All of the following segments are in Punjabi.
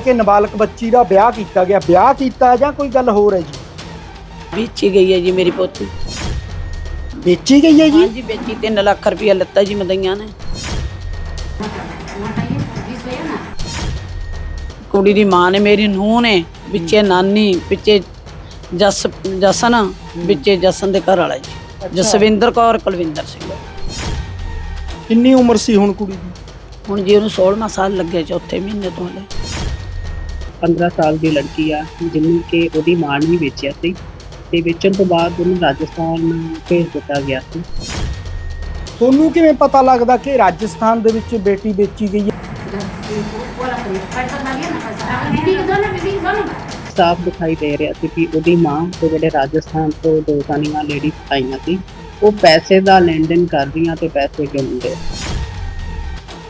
ਕਿ ਨਾਬਾਲਗ ਬੱਚੀ ਦਾ ਵਿਆਹ ਕੀਤਾ ਗਿਆ। ਵਿਆਹ ਕੀਤਾ ਜਾਂ ਕੋਈ ਗੱਲ ਹੋਰ ਹੈ ਜੀ? ਵੇਚੀ ਗਈ ਹੈ ਜੀ ਮੇਰੀ ਪੋਤੀ। ਵੇਚੀ ਗਈ ਹੈ ਜੀ? ਹਾਂਜੀ ਵੇਚੀ। 3 ਲੱਖ ਰੁਪਇਆ ਲੱਤਾ ਜੀ ਮਦਈਆਂ ਨੇ। ਕੁੜੀ ਦੀ ਮਾਂ ਨੇ ਮੇਰੀ ਨੂੰਹ ਨੇ ਵਿੱਚੇ ਨਾਨੀ ਵਿੱਚੇ ਜਸ ਜਸਨ ਵਿੱਚੇ ਜਸਨ ਦੇ ਘਰ ਵਾਲਾ ਜੀ। ਜਸਵਿੰਦਰ ਕੌਰ ਕੁਲਵਿੰਦਰ ਸਿੰਘ। ਕਿੰਨੀ ਉਮਰ ਸੀ ਹੁਣ ਕੁੜੀ ਦੀ? ਹੁਣ ਜੀ ਉਹਨੂੰ 16ਵਾਂ ਸਾਲ ਲੱਗਿਆ ਚੌਥੇ ਮਹੀਨੇ ਤੋਂ ਹਲੇ। 15 ਸਾਲ ਦੀ ਲੜਕੀ ਆ ਜਿਹਨੂੰ ਕਿ ਉਹਦੀ ਮਾਂ ਨੇ ਵੇਚਿਆ ਸੀ ਤੇ ਵੇਚਣ ਤੋਂ ਬਾਅਦ ਉਹਨੂੰ ਰਾਜਸਥਾਨ ਭੇਜ ਦਿੱਤਾ ਗਿਆ ਸੀ। ਤੁਹਾਨੂੰ ਕਿਵੇਂ ਪਤਾ ਲੱਗਦਾ ਕਿ ਰਾਜਸਥਾਨ ਦੇ ਵਿੱਚ ਬੇਟੀ ਵੇਚੀ ਗਈ ਹੈ? ਸਾਫ਼ ਦਿਖਾਈ ਦੇ ਰਿਹਾ ਸੀ ਕਿ ਉਹਦੀ ਮਾਂ ਤੇ ਜਿਹੜੇ ਰਾਜਸਥਾਨ ਤੋਂ ਦੋ ਸਾਨੀਆਂ ਲੇਡੀਜ਼ ਆਈਆਂ ਸੀ ਉਹ ਪੈਸੇ ਦਾ ਲੈਣ ਦੇਣ ਕਰ ਰਹੀਆਂ ਤੇ ਪੈਸੇ ਗਿਣਦੇ।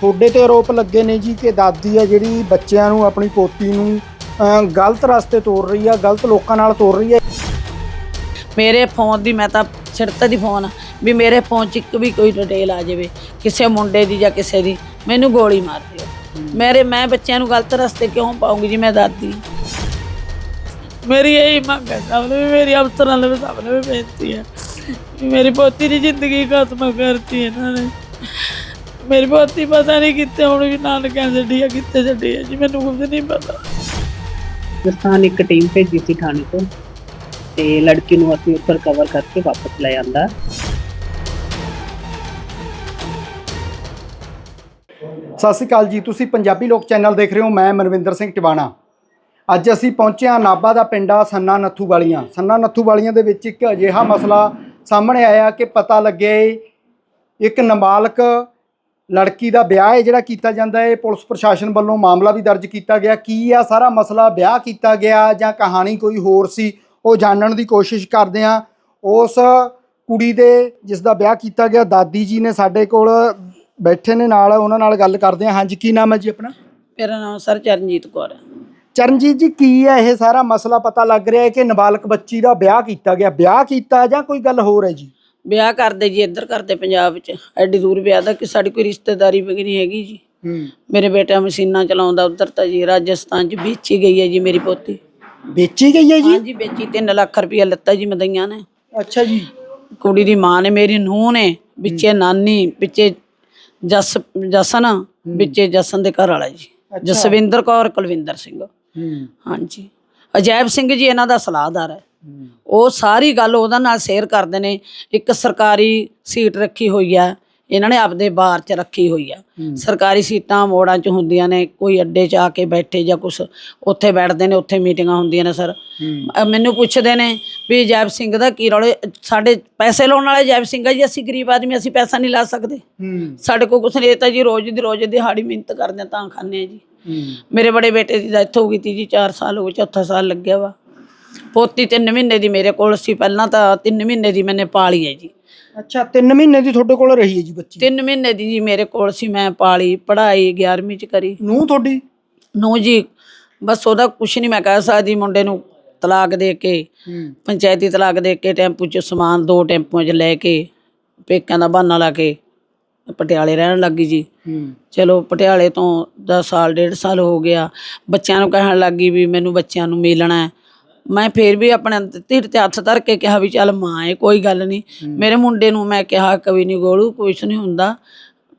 ਤੁਹਾਡੇ ਤੇ ਆਰੋਪ ਲੱਗੇ ਨੇ ਜੀ ਕਿ ਦਾਦੀ ਹੈ ਜਿਹੜੀ ਬੱਚਿਆਂ ਨੂੰ ਆਪਣੀ ਪੋਤੀ ਨੂੰ ਅਹ, ਗਲਤ ਰਸਤੇ ਤੋਰ ਰਹੀ ਆ ਗਲਤ ਲੋਕਾਂ ਨਾਲ ਤੋਰ ਰਹੀ ਹੈ ਮੇਰੇ ਫੋਨ ਦੀ ਮੈਂ ਤਾਂ ਛਿੜਤ ਦੀ ਫੋਨ ਆ, ਵੀ ਮੇਰੇ ਫੋਨ 'ਚ ਇੱਕ ਵੀ ਕੋਈ ਡਿਟੇਲ ਆ ਜਾਵੇ ਕਿਸੇ ਮੁੰਡੇ ਦੀ ਜਾਂ ਕਿਸੇ ਦੀ ਮੈਨੂੰ ਗੋਲੀ ਮਾਰ ਦਿਓ। ਮੇਰੇ ਮੈਂ ਬੱਚਿਆਂ ਨੂੰ ਗਲਤ ਰਸਤੇ ਕਿਉਂ ਪਾਉਂਗੀ ਜੀ ਮੈਂ ਦਾਦੀ ਮੇਰੀ ਇਹੀ ਮੰਗ ਹੈ ਸਭ ਨੂੰ ਵੀ ਮੇਰੀ ਅਫਸਰਾਂ ਨੂੰ ਵੀ ਸਭ ਨੂੰ ਵੀ ਬੇਨਤੀ ਹੈ ਵੀ ਮੇਰੀ ਪੋਤੀ ਦੀ ਜ਼ਿੰਦਗੀ ਖਤਮ ਕਰਤੀ ਇਹਨਾਂ ਨੇ। ਮੇਰੀ ਪੋਤੀ ਪਤਾ ਨਹੀਂ ਕਿੱਥੇ ਹੁਣ ਵੀ ਨਾਨਕਿਆਂ ਛੱਡੀ ਆ ਕਿੱਥੇ ਛੱਡੀ ਆ ਜੀ ਮੈਨੂੰ ਕੁਝ ਨਹੀਂ ਪਤਾ। ਰਾਜਸਥਾਨ ਇੱਕ ਟੀਮ ਭੇਜੀ ਸੀ ਥਾਣੇ ਤੋਂ ਤੇ ਲੜਕੀ ਨੂੰ ਅਸੀਂ ਉੱਪਰ ਕਵਰ ਕਰਕੇ ਵਾਪਸ ਲੈ ਆਂਦਾ। ਸਤਿ ਸ਼੍ਰੀ ਅਕਾਲ ਜੀ ਤੁਸੀਂ ਪੰਜਾਬੀ ਲੋਕ ਚੈਨਲ ਦੇਖ ਰਹੇ ਹੋ ਮੈਂ ਮਨਵਿੰਦਰ ਸਿੰਘ ਟਿਵਾਣਾ। ਅੱਜ ਅਸੀਂ ਪਹੁੰਚੇ ਹਾਂ ਨਾਭਾ ਦਾ ਪਿੰਡਾ ਸੰਨਾ ਨੱਥੂ ਵਾਲੀਆਂ ਸੰਨਾ ਨੱਥੂ ਵਾਲੀਆਂ ਦੇ ਵਿੱਚ ਇੱਕ ਅਜਿਹਾ ਮਸਲਾ ਸਾਹਮਣੇ ਆਇਆ ਕਿ ਪਤਾ ਲੱਗਿਆ ਇੱਕ ਨਾਬਾਲਗ ਲੜਕੀ ਦਾ ਵਿਆਹ ਹੈ ਜਿਹੜਾ ਕੀਤਾ ਜਾਂਦਾ ਹੈ ਪੁਲਿਸ ਪ੍ਰਸ਼ਾਸਨ ਵੱਲੋਂ ਮਾਮਲਾ ਵੀ ਦਰਜ ਕੀਤਾ ਗਿਆ। ਕੀ ਆ ਸਾਰਾ ਮਸਲਾ ਵਿਆਹ ਕੀਤਾ ਗਿਆ ਜਾਂ ਕਹਾਣੀ ਕੋਈ ਹੋਰ ਸੀ ਉਹ ਜਾਣਨ ਦੀ ਕੋਸ਼ਿਸ਼ ਕਰਦੇ ਹਾਂ। ਉਸ ਕੁੜੀ ਦੇ ਜਿਸ ਦਾ ਵਿਆਹ ਕੀਤਾ ਗਿਆ ਦਾਦੀ ਜੀ ਨੇ ਸਾਡੇ ਕੋਲ ਬੈਠੇ ਨੇ ਨਾਲ ਉਹਨਾਂ ਨਾਲ ਗੱਲ ਕਰਦੇ ਹਾਂ। ਹਾਂਜੀ ਕੀ ਨਾਮ ਹੈ ਜੀ ਆਪਣਾ? ਮੇਰਾ ਨਾਮ ਸਰ ਚਰਨਜੀਤ ਕੌਰ ਹੈ। ਚਰਨਜੀਤ ਜੀ ਕੀ ਹੈ ਇਹ ਸਾਰਾ ਮਸਲਾ? ਪਤਾ ਲੱਗ ਰਿਹਾ ਹੈ ਕਿ ਨਾਬਾਲਗ ਬੱਚੀ ਦਾ ਵਿਆਹ ਕੀਤਾ ਗਿਆ। ਵਿਆਹ ਕੀਤਾ ਜਾਂ ਕੋਈ ਗੱਲ ਹੋਰ ਹੈ ਜੀ? ਵਿਆਹ ਕਰਦੇ ਜੀ ਇੱਧਰ ਕਰਦੇ ਪੰਜਾਬ ਵਿੱਚ। ਐਡੀ ਦੂਰ ਵਿਆਹ ਦਾ ਕਿ ਸਾਡੀ ਕੋਈ ਰਿਸ਼ਤੇਦਾਰੀ ਵੀ ਨਹੀਂ ਹੈਗੀ ਜੀ। ਹੂੰ। ਮੇਰੇ ਬੇਟਾ ਮਸ਼ੀਨਾਂ ਚਲਾਉਂਦਾ ਉੱਧਰ ਤਾਂ ਜੀ ਰਾਜਸਥਾਨ 'ਚ ਵੇਚੀ ਗਈ ਹੈ ਜੀ ਮੇਰੀ ਪੋਤੀ। ਵੇਚੀ ਗਈ ਹੈ ਜੀ? ਹਾਂਜੀ ਵੇਚੀ 3 ਲੱਖ ਰੁਪਇਆ ਲੱਤਾ ਜੀ ਮਦਈਆਂ ਨੇ। ਅੱਛਾ ਜੀ। ਕੁੜੀ ਦੀ ਮਾਂ ਨੇ ਮੇਰੀ ਨੂੰਹ ਨੇ ਵਿੱਚੇ ਨਾਨੀ ਵਿੱਚੇ ਜਸ ਜਸਨ ਵਿੱਚੇ ਜਸਨ ਦੇ ਘਰ ਵਾਲਾ ਜੀ। ਜਸਵਿੰਦਰ ਕੌਰ ਕੁਲਵਿੰਦਰ ਸਿੰਘ। ਹੂੰ। ਹਾਂਜੀ। ਅਜੈਬ ਸਿੰਘ ਜੀ ਇਹਨਾਂ ਦਾ ਸਲਾਹਦਾਰ ਹੈ। ਉਹ ਸਾਰੀ ਗੱਲ ਉਹਦਾ ਨਾਲ ਸ਼ੇਅਰ ਕਰਦੇ ਨੇ ਇੱਕ ਸਰਕਾਰੀ ਸੀਟ ਰੱਖੀ ਹੋਈ ਆ ਇਹਨਾਂ ਨੇ ਆਪਦੇ ਬਾਰ 'ਚ ਰੱਖੀ ਹੋਈ ਆ। ਸਰਕਾਰੀ ਸੀਟਾਂ ਮੋੜਾਂ 'ਚ ਹੁੰਦੀਆਂ ਨੇ ਕੋਈ ਅੱਡੇ 'ਚ ਆ ਕੇ ਬੈਠੇ ਜਾਂ ਕੁਛ ਉੱਥੇ ਬੈਠਦੇ ਨੇ ਉੱਥੇ ਮੀਟਿੰਗਾਂ ਹੁੰਦੀਆਂ ਨੇ ਸਰ। ਮੈਨੂੰ ਪੁੱਛਦੇ ਨੇ ਵੀ ਜੈਬ ਸਿੰਘ ਦਾ ਕੀ ਰੌਲੇ ਸਾਡੇ ਪੈਸੇ ਲਾਉਣ ਵਾਲੇ ਜੈਬ ਸਿੰਘ ਆ ਜੀ ਅਸੀਂ ਗਰੀਬ ਆਦਮੀ ਅਸੀਂ ਪੈਸਾ ਨਹੀਂ ਲਾ ਸਕਦੇ। ਹੂੰ। ਸਾਡੇ ਕੋਲ ਕੁਛ ਨਹੀਂ ਇਹ ਤਾਂ ਜੀ ਰੋਜ਼ ਦੀ ਰੋਜ਼ ਦਿਹਾੜੀ ਮਿਹਨਤ ਕਰਦੇ ਹਾਂ ਤਾਂ ਖਾਂਦੇ ਆ ਜੀ। ਹੂੰ। ਮੇਰੇ ਬੜੇ ਬੇਟੇ ਦੀ ਡੈਥ ਹੋ ਗਈ ਤੀ ਜੀ 4 ਸਾਲ ਹੋ ਗਏ ਚੌਥਾ ਸਾਲ ਲੱਗਿਆ ਵਾ। ਪੋਤੀ 3 ਮਹੀਨੇ ਦੀ ਮੇਰੇ ਕੋਲ ਸੀ ਪਹਿਲਾਂ ਤਾਂ 3 ਮਹੀਨੇ ਦੀ ਮੈਨੇ ਪਾਲੀ ਹੈ ਜੀ। ਅੱਛਾ 3 ਮਹੀਨੇ ਦੀ ਤੁਹਾਡੇ ਕੋਲ ਰਹੀ ਹੈ ਜੀ ਬੱਚੀ? 3 ਮਹੀਨੇ ਦੀ ਜੀ ਮੇਰੇ ਕੋਲ ਸੀ ਮੈਂ ਪਾਲੀ ਪੜ੍ਹਾਈ 11ਵੀਂ ਚ ਕਰੀ। ਨੂੰ ਤੁਹਾਡੀ? ਨੂੰ ਜੀ ਬਸ ਉਹਦਾ ਕੁਛ ਨਹੀਂ ਮੈਂ ਕਹਿ ਸਕਦੀ ਮੁੰਡੇ ਨੂੰ ਤਲਾਕ ਦੇ ਕੇ ਹੂੰ। ਪੰਚਾਇਤੀ ਤਲਾਕ ਦੇ ਕੇ ਟੈਂਪੂ 'ਚ ਸਮਾਨ ਦੋ ਟੈਂਪੂਆਂ 'ਚ ਲੈ ਕੇ ਪੇਕਿਆਂ ਦਾ ਬਹਾਨਾ ਲਾ ਕੇ ਪਟਿਆਲੇ ਰਹਿਣ ਲੱਗੀ ਜੀ। ਹੂੰ। ਚਲੋ ਪਟਿਆਲੇ ਤੋਂ 10 ਸਾਲ ਡੇਢ ਸਾਲ ਹੋ ਗਿਆ। ਬੱਚਿਆਂ ਨੂੰ ਕਹਿਣ ਲੱਗੀ ਵੀ ਮੈਨੂੰ ਬੱਚਿਆਂ ਨੂੰ ਮਿਲਣਾ ਹੈ। ਮੈਂ ਫੇਰ ਵੀ ਆਪਣੇ ਧੀਰ ਤੇ ਹੱਥ ਧਰ ਕੇ ਕਿਹਾ ਵੀ ਚੱਲ ਮਾਂ ਏ ਕੋਈ ਗੱਲ ਨਹੀਂ ਮੇਰੇ ਮੁੰਡੇ ਨੂੰ ਮੈਂ ਕਿਹਾ ਕਵੀ ਨਹੀਂ ਗੋਲੂ ਕੁਛ ਨਹੀਂ ਹੁੰਦਾ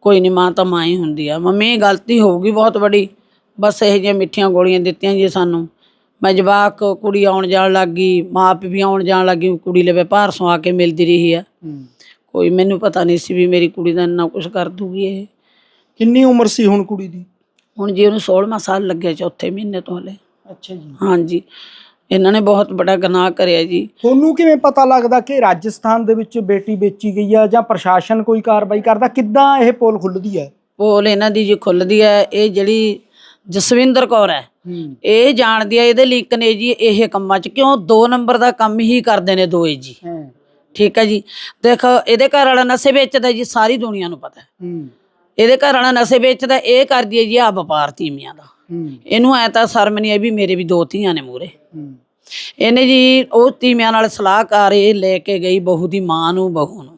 ਕੋਈ ਨਹੀਂ ਮਾਂ ਤਾਂ ਮਾਂ ਹੀ ਹੁੰਦੀ ਆ। ਮੰਮੀ ਗਲਤੀ ਹੋਊਗੀ ਬਹੁਤ ਵੱਡੀ। ਬਸ ਇਹ ਜਿਹੀਆਂ ਮਿੱਠੀਆਂ ਗੋਲੀਆਂ ਦਿੱਤੀਆਂ ਜੀ ਸਾਨੂੰ। ਮੈਂ ਜਵਾਕ ਕੁੜੀ ਆਉਣ ਜਾਣ ਲੱਗੀ ਮਾਂ ਪਿਓ ਵੀ ਆਉਣ ਜਾਣ ਲੱਗੀ ਕੁੜੀ ਲਵੇ ਭਾਰਸੋਂ ਆ ਕੇ ਮਿਲਦੀ ਰਹੀ ਆ। ਕੋਈ ਮੈਨੂੰ ਪਤਾ ਨਹੀਂ ਸੀ ਵੀ ਮੇਰੀ ਕੁੜੀ ਦਾ ਇੰਨਾ ਕੁਝ ਕਰ ਦੂਗੀ ਇਹ। ਕਿੰਨੀ ਉਮਰ ਸੀ ਹੁਣ ਕੁੜੀ ਦੀ? ਹੁਣ ਜੀ ਉਹਨੂੰ 16ਵਾਂ ਸਾਲ ਲੱਗਿਆ ਚੌਥੇ ਮਹੀਨੇ ਤੋਂ ਹਲੇ। ਅੱਛਾ ਜੀ। ਹਾਂਜੀ। ਇਹਨਾਂ ਨੇ ਬਹੁਤ ਬੜਾ ਗੁਨਾਹ ਕਰਿਆ ਜੀ। ਤੁਹਾਨੂੰ ਕਿਵੇਂ ਪਤਾ ਲੱਗਦਾ ਕਿ ਰਾਜਸਥਾਨ ਦੇ ਵਿੱਚ ਬੇਟੀ ਵੇਚੀ ਗਈ ਆ ਜਾਂ ਪ੍ਰਸ਼ਾਸਨ ਕੋਈ ਕਾਰਵਾਈ ਕਰਦਾ? ਕਿੱਦਾਂ ਇਹ ਪੋਲ ਖੁੱਲਦੀ ਹੈ ਪੋਲ ਇਹਨਾਂ ਦੀ ਜੀ ਖੁੱਲਦੀ ਹੈ ਇਹ ਜਿਹੜੀ ਜਸਵਿੰਦਰ ਕੌਰ ਹੈ। ਇਹ ਜਾਣਦੀ ਹੈ ਇਹਦੇ ਲਿੰਕ ਨੇ ਜੀ ਇਹ ਕੰਮਾਂ 'ਚ। ਕਿਉਂ? ਦੋ ਨੰਬਰ ਦਾ ਕੰਮ ਹੀ ਕਰਦੇ ਨੇ ਦੋਏ ਜੀ। ਠੀਕ ਹੈ ਜੀ। ਦੇਖ ਇਹਦੇ ਘਰ ਵਾਲਾ ਨਸ਼ੇ ਵੇਚਦਾ ਜੀ ਸਾਰੀ ਦੁਨੀਆ ਨੂੰ ਪਤਾ। ਹੈ। ਇਹਦੇ ਘਰ ਵਾਲਾ ਨਸ਼ੇ ਵੇਚਦਾ ਇਹ ਕਰਦੀ ਹੈ ਜੀ ਆ ਵਪਾਰ ਤੀਮੀਆਂ ਦਾ। ਇਹਨੂੰ ਐ ਤਾਂ ਸ਼ਰਮ ਨਹੀਂ ਆਈ ਵੀ ਮੇਰੇ ਵੀ ਦੋ ਧੀਆਂ ਨੇ ਮੂਰੇ ਇਹਨੇ ਜੀ ਉਹ ਤੀਮਿਆਂ ਨਾਲ ਸਲਾਹਕਾਰ ਇਹ ਲੈ ਕੇ ਗਈ ਬਹੂ ਦੀ ਮਾਂ ਨੂੰ ਬਹੂ ਨੂੰ।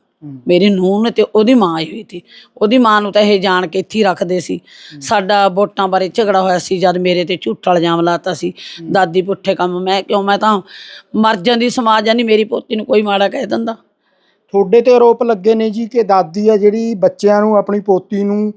ਮੇਰੀ ਨੂੰਹ ਨੇ ਤੇ ਉਹਦੀ ਮਾਂ ਆਈ ਹੋਈ ਸੀ। ਉਹਦੀ ਮਾਂ ਨੂੰ ਤਾਂ ਇਹ ਜਾਣ ਕੇ ਇੱਥੇ ਰੱਖਦੇ ਸੀ। ਸਾਡਾ ਵੋਟਾਂ ਬਾਰੇ ਝਗੜਾ ਹੋਇਆ ਸੀ ਜਦ ਮੇਰੇ ਤੇ ਝੂਠਾ ਇਲਜ਼ਾਮ ਲਾਤਾ ਸੀ। ਦਾਦੀ ਪੁੱਠੇ ਕੰਮ ਮੈਂ ਕਿਉਂ ਮੈਂ ਤਾਂ ਮਰ ਜਾਂਦੀ ਸਮਾਜ ਜਾਨੀ ਮੇਰੀ ਪੋਤੀ ਨੂੰ ਕੋਈ ਮਾੜਾ ਕਹਿ ਦਿੰਦਾ। ਤੁਹਾਡੇ ਤੇ ਆਰੋਪ ਲੱਗੇ ਨੇ ਜੀ ਕਿ ਦਾਦੀ ਆ ਜਿਹੜੀ ਬੱਚਿਆਂ ਨੂੰ ਆਪਣੀ ਪੋਤੀ ਨੂੰ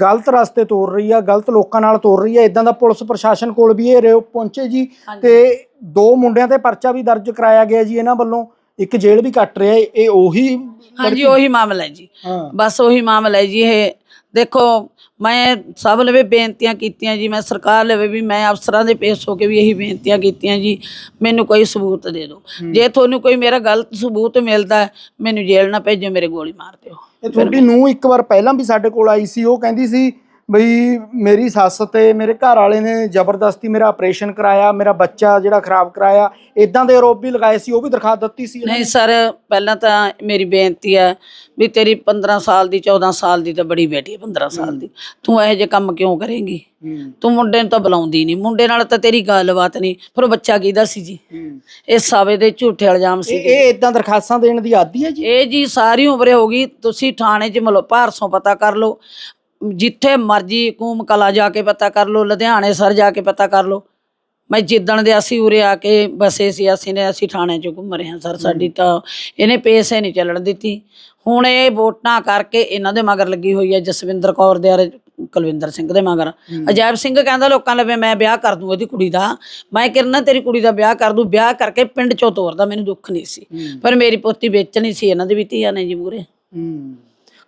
ਗਲਤ ਰਸਤੇ ਤੋਰ ਰਹੀ ਆ ਗਲਤ ਲੋਕਾਂ ਨਾਲ ਤੋਰ ਰਹੀ ਆ। ਇਦਾਂ ਦਾ ਪੁਲਿਸ ਪ੍ਰਸ਼ਾਸਨ ਕੋਲ ਵੀ ਇਹ ਰਿਓ ਪਹੁੰਚੇ ਜੀ ਤੇ ਦੋ ਮੁੰਡਿਆਂ ਤੇ ਪਰਚਾ ਵੀ ਦਰਜ ਕਰਾਇਆ ਗਿਆ ਜੀ ਇਹਨਾਂ ਵੱਲੋਂ। ਇੱਕ ਜੇਲ੍ਹ ਵੀ ਕੱਟ ਰਿਹਾ ਇਹ ਉਹੀ ਹਾਂਜੀ ਉਹੀ ਮਾਮਲਾ ਹੈ ਜੀ। ਬਸ ਉਹੀ ਮਾਮਲਾ ਹੈ ਜੀ ਇਹ। ਦੇਖੋ ਮੈਂ ਸਭ ਲਵੇ ਬੇਨਤੀਆਂ ਕੀਤੀਆਂ ਜੀ ਮੈਂ ਸਰਕਾਰ ਲਵੇ ਵੀ ਮੈਂ ਅਫਸਰਾਂ ਦੇ ਪੇਸ਼ ਹੋ ਕੇ ਵੀ ਇਹੀ ਬੇਨਤੀਆਂ ਕੀਤੀਆਂ ਜੀ ਮੈਨੂੰ ਕੋਈ ਸਬੂਤ ਦੇ ਦਿਓ। ਜੇ ਤੁਹਾਨੂੰ ਕੋਈ ਮੇਰਾ ਗਲਤ ਸਬੂਤ ਮਿਲਦਾ ਮੈਨੂੰ ਜੇਲ੍ਹ ਨਾ ਭੇਜੋ ਮੇਰੇ ਗੋਲੀ ਮਾਰ ਦਿਓ। ਇਹ ਤੁਹਾਡੀ ਨੂੰ ਇੱਕ ਵਾਰ ਪਹਿਲਾਂ ਵੀ ਸਾਡੇ ਕੋਲ ਆਈ ਸੀ ਉਹ ਕਹਿੰਦੀ ਸੀ ਬਈ ਮੇਰੀ ਸੱਸ ਤੇ ਮੇਰੇ ਘਰ ਵਾਲੇ ਨੇ ਜ਼ਬਰਦਸਤੀ ਮੇਰਾ ਆਪਰੇਸ਼ਨ ਕਰਾਇਆ ਮੇਰਾ ਬੱਚਾ ਜਿਹੜਾ ਖਰਾਬ ਕਰਾਇਆ ਇਦਾਂ ਦੇ ਆਰੋਪ ਵੀ ਲਗਾਏ ਸੀ ਉਹ ਵੀ ਦਰਖਾਸਤ ਦਿੱਤੀ ਸੀ ਨਹੀਂ ਸਰ ਪਹਿਲਾਂ ਤਾਂ ਮੇਰੀ ਬੇਨਤੀ ਹੈ ਵੀ ਤੇਰੀ 15 ਸਾਲ ਦੀ 14 ਸਾਲ ਦੀ ਤਾਂ ਬੜੀ ਬੇਟੀ ਹੈ 15 ਸਾਲ ਦੀ। ਤੂੰ ਇਹੋ ਜਿਹੇ ਕੰਮ ਕਿਉਂ ਕਰੇਂਗੀ? ਤੂੰ ਮੁੰਡੇ ਨੂੰ ਤਾਂ ਬੁਲਾਉਂਦੀ ਨਹੀਂ। ਮੁੰਡੇ ਨਾਲ ਤਾਂ ਤੇਰੀ ਗੱਲਬਾਤ ਨਹੀਂ। ਫਿਰ ਉਹ ਬੱਚਾ ਕਿਹਦਾ ਸੀ ਜੀ? ਇਹ ਸਾਵੇ ਦੇ ਝੂਠੇ ਇਲਜ਼ਾਮ ਸੀ। ਇਹ ਇਦਾਂ ਦਰਖਾਸਤਾਂ ਦੇਣ ਦੀ ਆਦੀ ਹੈ ਜੀ? ਇਹ ਜੀ ਸਾਰੀ ਉਮਰ ਹੋ ਗਈ। ਤੁਸੀਂ ਥਾਣੇ 'ਚ ਮਲੋ ਭਾਰਸੋਂ ਪਤਾ ਕਰ ਲਓ। ਜਿੱਥੇ ਮਰਜ਼ੀ ਕੂਮ ਕਲਾ ਜਾ ਕੇ ਪਤਾ ਕਰ ਲਓ ਲੁਧਿਆਣੇ ਸਰ ਜਾ ਕੇ ਪਤਾ ਕਰ ਲਓ। ਮੈਂ ਜਿੱਦਣ ਦੇ ਅਸੀਂ ਉਰੇ ਆ ਕੇ ਬਸੇ ਸੀ ਅਸੀਂ ਨੇ ਅਸੀਂ ਥਾਣੇ 'ਚ ਘੁੰਮ ਰਹੇ ਹਾਂ ਸਰ ਸਾਡੀ ਤਾਂ ਇਹਨੇ ਪੇਸੇ ਨਹੀਂ ਚੱਲਣ ਦਿੱਤੀ। ਹੁਣ ਇਹ ਵੋਟਾਂ ਕਰਕੇ ਇਹਨਾਂ ਦੇ ਮਗਰ ਲੱਗੀ ਹੋਈ ਹੈ ਜਸਵਿੰਦਰ ਕੌਰ ਦੇ ਔਰ ਕੁਲਵਿੰਦਰ ਸਿੰਘ ਦੇ ਮਗਰ। ਅਜੈਬ ਸਿੰਘ ਕਹਿੰਦਾ ਲੋਕਾਂ ਲਵੇ ਮੈਂ ਵਿਆਹ ਕਰ ਦੂੰ ਇਹਦੀ ਕੁੜੀ ਦਾ ਮੈਂ ਕਿਰਨਾ ਤੇਰੀ ਕੁੜੀ ਦਾ ਵਿਆਹ ਕਰ ਦੂੰ ਵਿਆਹ ਕਰਕੇ ਪਿੰਡ ਚੋਂ ਤੋਰਦਾ ਮੈਨੂੰ ਦੁੱਖ ਨਹੀਂ ਸੀ। ਪਰ ਮੇਰੀ ਪੋਤੀ ਵੇਚਣੀ ਸੀ ਇਹਨਾਂ ਦੇ ਵੀ ਧੀਆਂ ਨੇ ਜੀ ਮੂਰੇ। ਹੂੰ।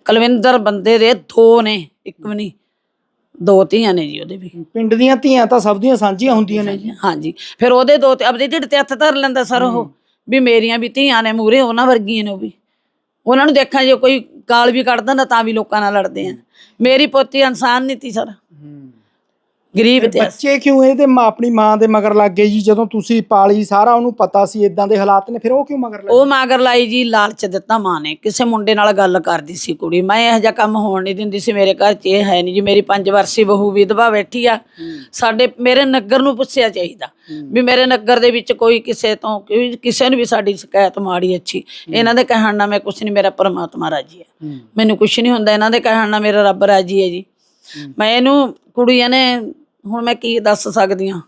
ਕੁਲਵਿੰਦਰ ਬੰਦੇ ਦੇ ਦੋ ਨੇ ਇੱਕ ਵੀ ਨਹੀਂ ਦੋ ਧੀਆਂ ਨੇ ਜੀ ਉਹਦੇ ਵੀ। ਪਿੰਡ ਦੀਆਂ ਧੀਆਂ ਤਾਂ ਸਭ ਦੀਆਂ ਸਾਂਝੀਆਂ ਹੁੰਦੀਆਂ ਨੇ ਜੀ। ਹਾਂਜੀ। ਫਿਰ ਉਹਦੇ ਦੋ ਤੇ ਆਪਦੇ ਢਿੱਡ ਤੇ ਹੱਥ ਧਰ ਲੈਂਦਾ ਸਰ ਉਹ ਵੀ ਮੇਰੀਆਂ ਵੀ ਧੀਆਂ ਨੇ ਮੂਰੇ ਉਹਨਾਂ ਵਰਗੀਆਂ ਨੇ ਉਹ ਵੀ। ਉਹਨਾਂ ਨੂੰ ਦੇਖਾਂ ਜੇ ਕੋਈ ਗਾਲ ਵੀ ਕੱਢ ਦਿੰਦਾ ਤਾਂ ਵੀ ਲੋਕਾਂ ਨਾਲ ਲੜਦੇ ਆ। ਮੇਰੀ ਪੋਤੀ ਇਨਸਾਨ ਨਹੀਂ ਤੀ ਸਰ। ਗਰੀਬ ਤੇ ਬੱਚੇ ਕਿਉਂ ਇਹਦੇ ਮਾਂ ਆਪਣੀ ਮਾਂ ਦੇ ਮਗਰ ਲੱਗ ਗਏ ਜੀ? ਜਦੋਂ ਤੁਸੀਂ ਪਾਲੀ ਸਾਰਾ ਉਹਨੂੰ ਪਤਾ ਸੀ ਇਦਾਂ ਦੇ ਹਾਲਾਤ ਨੇ ਫਿਰ ਉਹ ਕਿਉਂ ਮਗਰ ਲੱਗ? ਉਹ ਮਗਰ ਲਾਈ ਜੀ ਲਾਲਚ ਦਿੱਤਾ ਮਾਂ ਨੇ। ਕਿਸੇ ਮੁੰਡੇ ਨਾਲ ਗੱਲ ਕਰਦੀ ਸੀ ਕੁੜੀ। ਮੈਂ ਇਹੋ ਜਿਹਾ ਕੰਮ ਹੋਣ ਨਹੀਂ ਦਿੰਦੀ ਸੀ ਮੇਰੇ ਘਰ 'ਚ ਇਹ ਹੈ ਨਹੀਂ ਜੀ ਮੇਰੀ ਪੰਜ ਵਰਸੀ ਬਹੂ ਵਿਧਵਾ ਬੈਠੀ ਆ। ਸਾਡੇ ਮੇਰੇ ਨਗਰ ਨੂੰ ਪੁੱਛਿਆ ਚਾਹੀਦਾ ਵੀ ਮੇਰੇ ਨਗਰ ਦੇ ਵਿੱਚ ਕੋਈ ਕਿਸੇ ਤੋਂ ਕਿਸੇ ਨੂੰ ਵੀ ਸਾਡੀ ਸ਼ਿਕਾਇਤ ਮਾੜੀ ਅੱਛੀ। ਇਹਨਾਂ ਦੇ ਕਹਿਣ ਨਾਲ ਮੈਂ ਕੁਛ ਨਹੀਂ ਮੇਰਾ ਪਰਮਾਤਮਾ ਰਾਜੀ ਹੈ ਹੂੰ। ਮੈਨੂੰ ਕੁਛ ਨਹੀਂ ਹੁੰਦਾ ਇਹਨਾਂ ਦੇ ਕਹਿਣ ਨਾਲ ਮੇਰਾ ਰੱਬ ਰਾਜੀ ਹੈ ਜੀ। ਮੈਂ ਇਹਨੂੰ ਕੁੜੀਆਂ ਨੇ ਹੁਣ ਮੈਂ ਕੀ ਦੱਸ ਸਕਦੀ ਹਾਂ?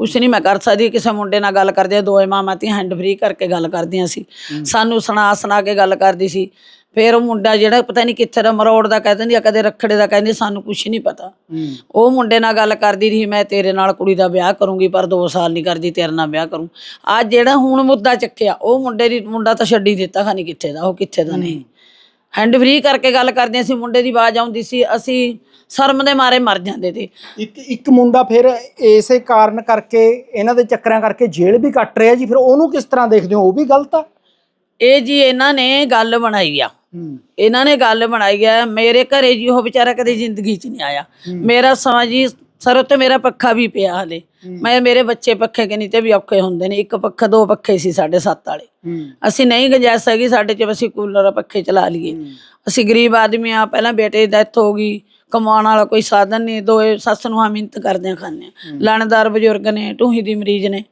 ਕੁਛ ਨਹੀਂ ਮੈਂ ਕਰ ਸਕਦੀ ਕਿਸੇ ਮੁੰਡੇ ਨਾਲ ਗੱਲ ਕਰਦੇ ਦੋਏ ਮਾਮਾ ਤੇ ਹੈਂਡ ਫ੍ਰੀ ਕਰਕੇ ਗੱਲ ਕਰਦੀਆਂ ਸੀ। ਸਾਨੂੰ ਸੁਣਾ ਸੁਣਾ ਕੇ ਗੱਲ ਕਰਦੀ ਸੀ। ਫਿਰ ਉਹ ਮੁੰਡਾ ਜਿਹੜਾ ਪਤਾ ਨਹੀਂ ਕਿੱਥੇ ਦਾ ਮਰੋੜ ਦਾ ਕਹਿ ਦਿੰਦੀ ਆ ਕਦੇ ਰੱਖੜੇ ਦਾ ਕਹਿੰਦੀ ਸਾਨੂੰ ਕੁਛ ਨਹੀਂ ਪਤਾ। ਉਹ ਮੁੰਡੇ ਨਾਲ ਗੱਲ ਕਰਦੀ ਰਹੀ ਮੈਂ ਤੇਰੇ ਨਾਲ ਕੁੜੀ ਦਾ ਵਿਆਹ ਕਰੂੰਗੀ ਪਰ 2 ਸਾਲ ਨਹੀਂ ਕਰਦੀ ਤੇਰੇ ਨਾਲ ਵਿਆਹ ਕਰੂੰ। ਅੱਜ ਜਿਹੜਾ ਹੁਣ ਮੁੱਦਾ ਚੱਕਿਆ ਉਹ ਮੁੰਡੇ ਦੀ ਮੁੰਡਾ ਤਾਂ ਛੱਡੀ ਦਿੱਤਾ ਖਾਨੀ ਕਿੱਥੇ ਦਾ ਉਹ ਕਿੱਥੇ ਦਾ ਨਹੀਂ। ਹੈਂਡ ਫ੍ਰੀ ਕਰਕੇ ਗੱਲ ਕਰਦੀਆਂ ਸੀ ਮੁੰਡੇ ਦੀ ਆਵਾਜ਼ ਆਉਂਦੀ ਸੀ ਅਸੀਂ ਸ਼ਰਮ ਦੇ ਮਾਰੇ ਮਰ ਜਾਂਦੇ ਤੇ। ਇੱਕ ਇੱਕ ਮੁੰਡਾ ਫਿਰ ਇਸੇ ਕਾਰਨ ਕਰਕੇ ਇਹਨਾਂ ਦੇ ਚੱਕਰਾਂ ਕਰਕੇ ਜੇਲ੍ਹ ਵੀ ਕੱਟ ਰਿਹਾ ਜੀ ਫਿਰ ਉਹਨੂੰ ਕਿਸ ਤਰ੍ਹਾਂ ਦੇਖਦੇ ਹੋ? ਉਹ ਵੀ ਗਲਤ ਆ? ਇਹ ਜੀ ਇਹਨਾਂ ਨੇ ਗੱਲ ਬਣਾਈ ਆ। ਇਹਨਾਂ ਨੇ ਗੱਲ ਬਣਾਈ ਆ ਮੇਰੇ ਘਰੇ ਜੀ ਉਹ ਵਿਚਾਰਾ ਕਦੇ ਜ਼ਿੰਦਗੀ 'ਚ ਨਹੀਂ ਆਇਆ। ਮੇਰਾ ਸਮਾਂ ਜੀ ਸਰ ਉੱਤੇ ਮੇਰਾ ਪੱਖਾ ਵੀ ਪਿਆ ਹਲੇ। ਮੈਂ ਮੇਰੇ ਬੱਚੇ ਪੱਖੇ ਕਿ ਨਹੀਂ ਤੇ ਵੀ ਔਖੇ ਹੁੰਦੇ ਨੇ। ਇੱਕ ਪੱਖਾ ਦੋ ਪੱਖੇ ਸੀ ਸਾਡੇ ਸੱਤ ਵਾਲੇ। ਹੂੰ। ਅਸੀਂ ਨਹੀਂ ਗੁੰਜਾਇਸ਼ ਹੈਗੀ ਸਾਡੇ 'ਚ ਅਸੀਂ ਕੂਲਰ ਪੱਖੇ ਚਲਾ ਲਈਏ। ਅਸੀਂ ਗਰੀਬ ਆਦਮੀ ਆ ਪਹਿਲਾਂ ਬੇਟੇ ਦੀ ਡੈਥ ਹੋ ਗਈ। ਕਮਾਉਣ ਵਾਲਾ ਕੋਈ ਸਾਧਨ ਨਹੀਂ ਦੋਏ ਸੱਸ ਨੂੰ ਆ ਮਿਹਨਤ ਕਰਦੇ ਆ ਖਾਂਦੇ ਆ। ਲਾਣੇਦਾਰ ਬਜ਼ੁਰਗ ਨੇ ਢੂਹੀ ਦੀ ਮਰੀਜ਼ ਨੇ।